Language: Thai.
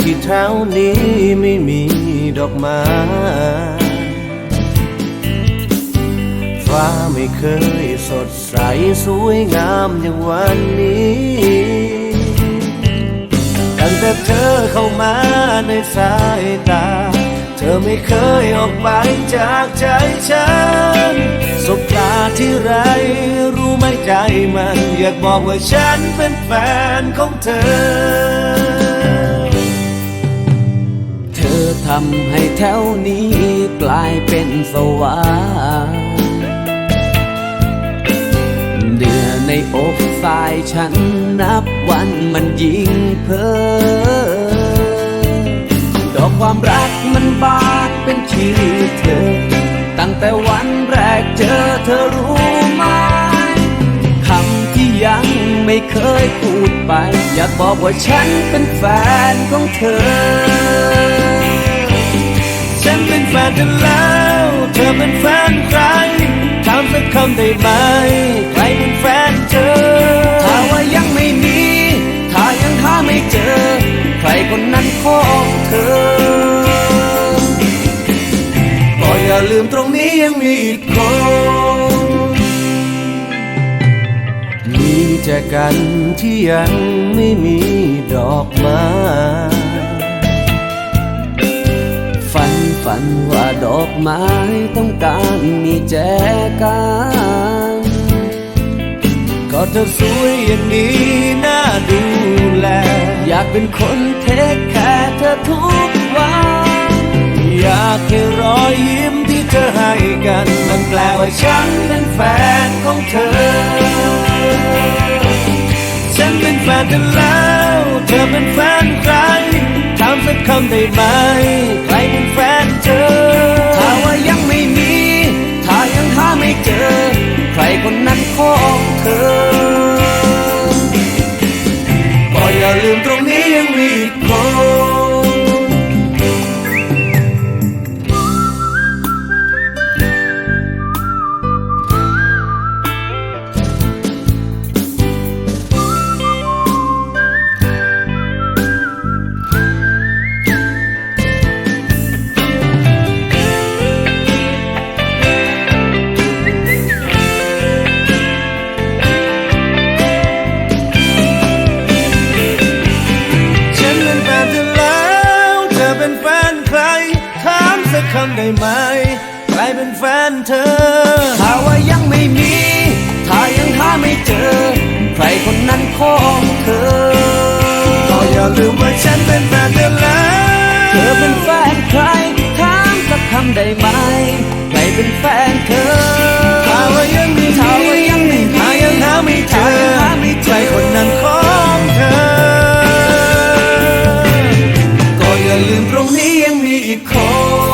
ที่เท้านี้ไม่มีดอกไม้ฟ้าไม่เคยสดใสสวยงามอย่างวันนี้ตั้งแต่เธอเข้ามาในสายตา เธอไม่เคยออกไปจากใจฉันสบตาที่ไรรู้ไหมใจมัน อยากบอกว่าฉันเป็นแฟนของเธอ ทำให้แถวนี้กลายเป็นสวรรค์เดือในอกสายฉันนับวันมันยิ่งเพ้อดอกความรักมันบานเป็นชื่อเธอ ตั้งแต่วันแรกเจอเธอรู้ไหมคำที่ยังไม่เคยพูดไป อยากบอกว่าฉันเป็นแฟนของเธอ เป็นแฟนเธอแล้ว เธอเป็นแฟนใครถามสักคำได้ไหม ใครเป็นแฟนเธอ ถ้าว่ายังไม่มี ถ้ายังหาไม่เจอ ใครคนนั้นของเธอ ก็อย่าลืมตรงนี้ยังมีอีกคนมีแต่กันที่ยังไม่มีดอกไม้ อกไม้ต้องการมีแจกันก็เธอสวยอย่างนี้น่าดูแล อยากเป็นคนเทคแคร์เธอทุกวัน อยากให้รอยยิ้มที่เธอให้กัน มันแปลว่าฉันเป็นแฟนของเธอ ฉันเป็นแฟนเธอแล้ว เธอเป็นแฟนใครถามสักคำได้ไหม นี้ คนได้ไหมกลาเป็นแฟนเธอ ถ้าว่ายังไม่มี ถ้ายังหาไม่เจอ ใครคนนั้นของเธอ ก็อย่าลืมว่าฉันเป็นแฟนเธอแล้ว เธอเป็นแฟนใครถามสักคำได้ไหม ใครเป็นแฟนเธอ ถ้าว่ายังไม่ถ้าว่ายังไม่ถ้ายังหาไม่เจอใครคนนั้นของเธอ ก็อย่าลืมตรงนี้ยังมีอีกคน